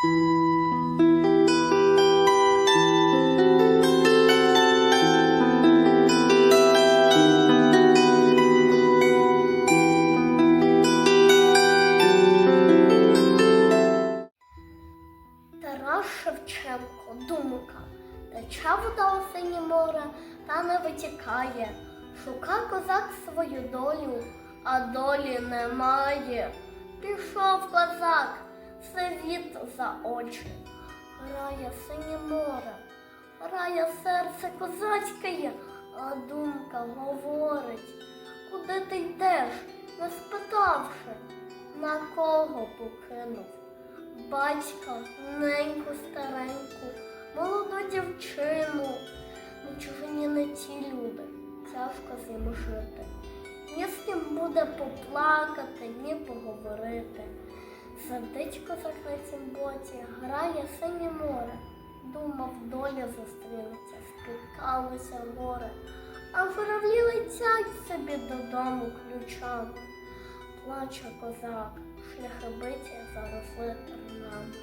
Тарас Шевченко, думка, тече вода синє море, та не витікає. Шука козак свою долю, а долі немає. Пішов козак, світ за очі. Грає синє море, грає серце козацьке, а думка говорить, куди ти йдеш, не спитавши, на кого покинув батька, неньку стареньку, молоду дівчину. На чужині не ті люди, тяжко з ним жити. Ні з ким буде поплакати, ні поговорити. Сидить козак на боці, грає синє море. Думав, доля зустрінеться, спіткалося горе, а журавлі летять собі додому ключами. Плаче козак, шляхи биті заросли тернами.